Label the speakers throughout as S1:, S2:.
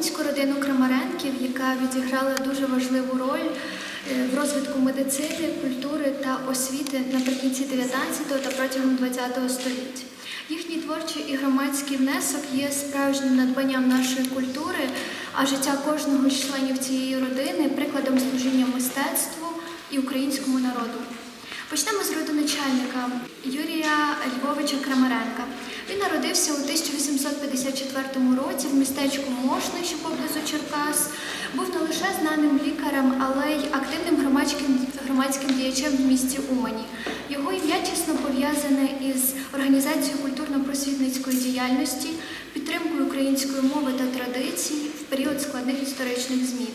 S1: Уманську родину Крамаренків, яка відіграла дуже важливу роль е, в розвитку медицини, культури та освіти наприкінці 19-го та протягом 20-го століття. Їхній творчий і громадський внесок є справжнім надбанням нашої культури, а життя кожного з членів цієї родини прикладом служіння мистецтву і українському народу. Почнемо з родоначальника Юрія Львовича Крамаренка. Він народився у 1854 році в містечку Мошни, що поблизу Черкас. Був не лише знаним лікарем, але й активним громадським, громадським діячем в місті Умані. Його ім'я тісно пов'язане із організацією культурно-просвітницької діяльності, підтримкою української мови та традицій в період складних історичних змін.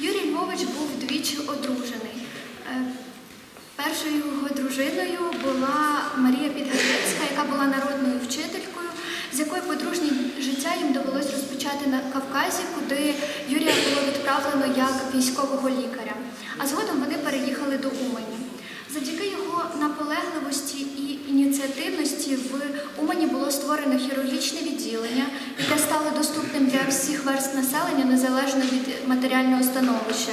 S1: Юрій Львович був двічі одружений. Першою його дружиною була Марія Підгайницька, яка була народною вчителькою, з якою подружнє життя їм довелось розпочати на Кавказі, куди Юрія було відправлено як військового лікаря. А згодом вони переїхали до Умані. Завдяки його наполегливості і ініціативності в Умані було створено хірургічне відділення, яке стало доступним для всіх верст населення незалежно від матеріального становища.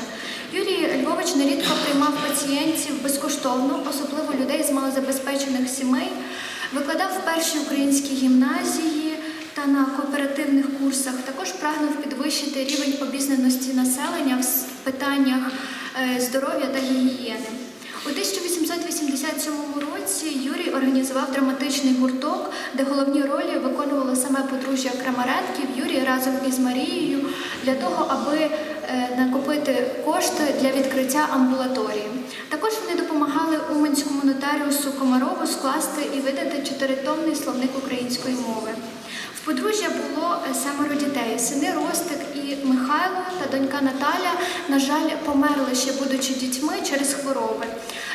S1: Юрій нерідко приймав пацієнтів безкоштовно, особливо людей з малозабезпечених сімей, викладав в першій українській гімназії та на кооперативних курсах. Також прагнув підвищити рівень обізнаності населення в питаннях е, здоров'я та гігієни. У 1887 році Юрій організував драматичний гурток, де головні ролі виконувало саме подружжя Крамаренків Юрій разом із Марією для того, аби накопити кошти для відкриття амбулаторії. Також вони допомагали уманському нотаріусу Комарову скласти і видати чотиритомний словник української мови. В подружжя було е, семеро дітей: сини Ростик і Михайло та донька Наталя, на жаль, померли ще будучи дітьми через хвороби.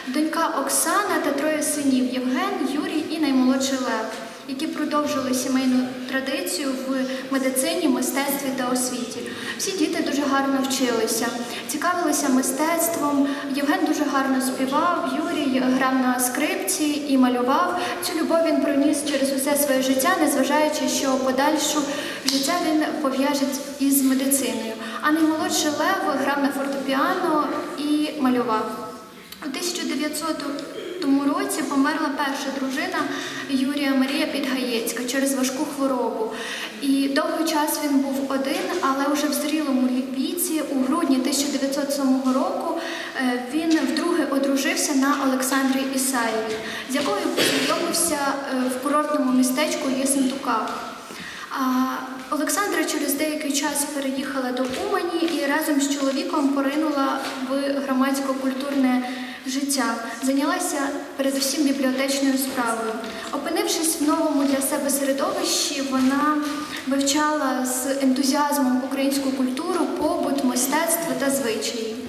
S1: Донька Оксана та троє синів Євген, Юрій і наймолодший Лев, які продовжили сімейну традицію в медицині, мистецтві та освіті. Всі діти дуже гарно вчилися, цікавилися мистецтвом. Євген дуже гарно співав, Юрій грав на скрипці і малював. Цю любов він проніс через усе своє життя, незважаючи, що подальшу життя він пов'яже із медициною. А наймолодший Лев грав на фортепіано і малював. У 1900 році померла перша дружина Юрія Марія Підгаєцька через важку хворобу. І довгий час він був один, але вже в зрілому віці, у грудні 1907 року, е, він вдруге одружився на Олександрі Ісаєві, з якою познайомився е, в курортному містечку Єсентуках. Олександра через деякий час переїхала до Умані і разом з чоловіком поринула в громадсько-культурне життя. Зайнялася передусім бібліотечною справою. Опинившись в новому для себе середовищі, вона вивчала з ентузіазмом українську культуру, побут, мистецтво та звичаї.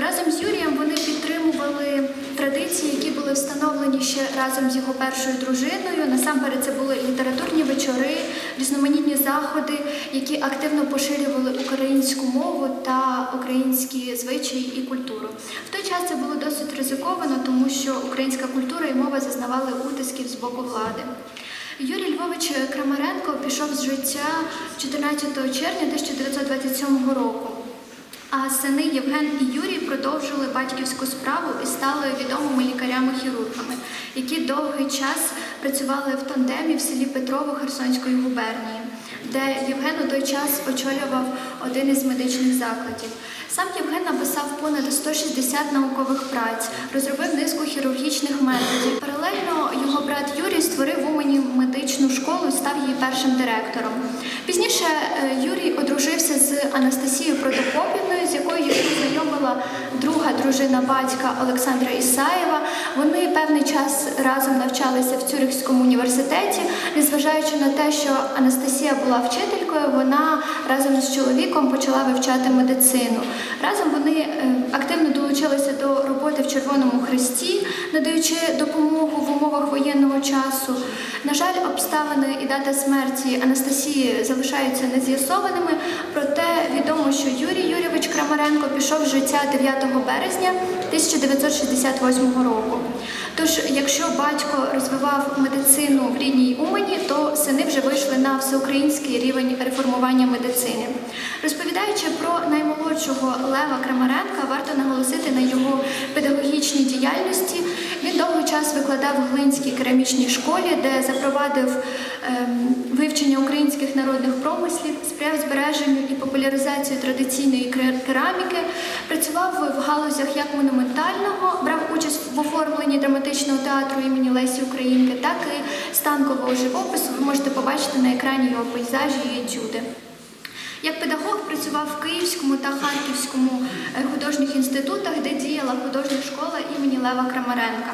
S1: Разом з Юрієм вони підтримували традиції, які були встановлені ще разом з його першою дружиною. Насамперед це були літературні вечори, різноманітні заходи, які активно поширювали українську мову та українські звичаї і культуру. В той час це було досить ризиковано, тому що українська культура і мова зазнавали утисків з боку влади. Юрій Львович Крамаренко пішов з життя 14 червня 1927 року. А сини Євген і Юрій продовжили батьківську справу і стали відомими лікарями-хірургами, які довгий час працювали в тандемі в селі Петрово Херсонської губернії, де Євген у той час очолював один із медичних закладів. Сам Євген написав понад 160 наукових праць, розробив низку хірургічних методів. Паралельно його брат Юрій створив в Умані медичну школу і став її першим директором. Пізніше е, Юрій одружився з Анастасією Протопопівною, з якою його знайомила друга дружина батька Олександра Ісаєва. Вони певний час разом навчалися в Цюрихському університеті. Незважаючи на те, що Анастасія була вчителькою, вона разом з чоловіком почала вивчати медицину. Разом вони е, активно долучилися до роботи в Червоному Хресті, надаючи допомогу в умовах воєнного часу. На жаль, обставини і дата смерті Анастасії залишаються нез'ясованими, проте відомо, що Юрій Юрійович Крамаренко пішов з життя 9 березня 1968 року. Тож, якщо батько розвивав медицину в рідній Умані, то сини вже вийшли на всеукраїнський рівень реформування медицини. Розповідаючи про наймолодшого Лева Крамаренка, варто наголосити на його педагогічній діяльності. Він довгий час викладав в Глинській керамічній школі, де запровадив ем, вивчення українських народних промислів, сприяв збереженню і популяризації традиційної кераміки, працював в галузях як монументального, брав участь в оформленні драматичного театру імені Лесі Українки, так і станкового живопису. Ви можете побачити на екрані його пейзажі і етюди. Як педагог працював в Київському та Харківському е, художніх інститутах, де діяла художня школа імені Лева Крамаренка.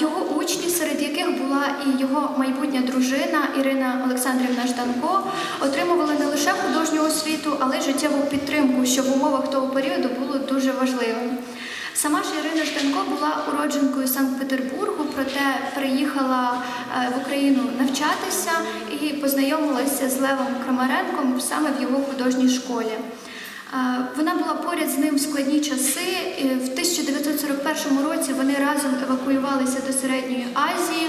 S1: Його учні, серед яких була і його майбутня дружина Ірина Олександрівна Жданко, отримували не лише художню освіту, але й життєву підтримку, що в умовах того періоду було дуже важливим. Сама ж Ірина Жданко була уродженкою Санкт-Петербургу, проте приїхала е, в Україну навчатися і познайомилася з Левом Крамаренком саме в його художній школі. Вона була поряд з ним в складні часи. В 1941 році вони разом евакуювалися до Середньої Азії,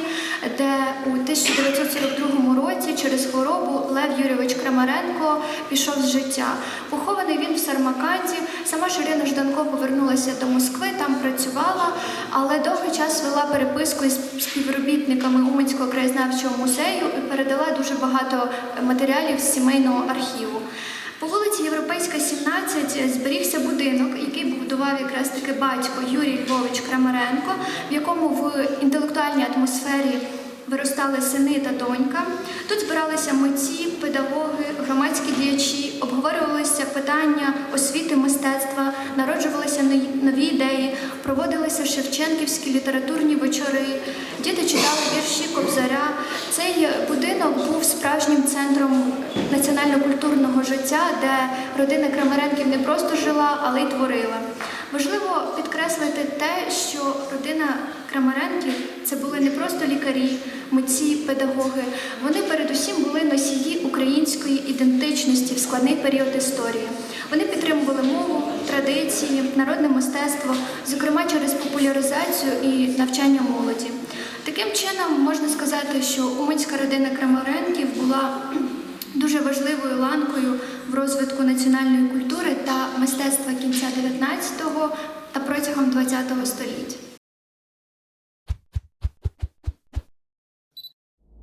S1: де у 1942 році через хворобу Лев Юрійович Крамаренко пішов з життя. Похований він в Сармаканді. Сама ж Ірина Жданко повернулася до Москви, там працювала, але довгий час вела переписку із співробітниками Уманського краєзнавчого музею і передала дуже багато матеріалів з сімейного архіву. По вулиці Європейська, 17 зберігся будинок, який будував якраз таки батько Юрій Львович Крамаренко, в якому в інтелектуальній атмосфері виростали сини та донька. Тут збиралися митці, педагоги, громадські діячі, обговорювалися питання освіти, мистецтва, народжувалися нові- ідеї, проводилися шевченківські літературні вечори. Діти читали вірші Кобзаря. Цей будинок був справжнім центром національно-культурного життя, де родина Крамаренків не просто жила, але й творила. Важливо підкреслити те, що родина Крамаренків це були не просто лікарі, митці, педагоги. Вони передусім були носії української ідентичності в складний період історії. Вони підтримували мову, традиції, народне мистецтво, зокрема через популяризацію і навчання молоді. Таким чином можна сказати, що уманська родина Крамаренків була дуже важливою ланкою в розвитку національної культури та мистецтва кінця 19-го та протягом 20-го століття.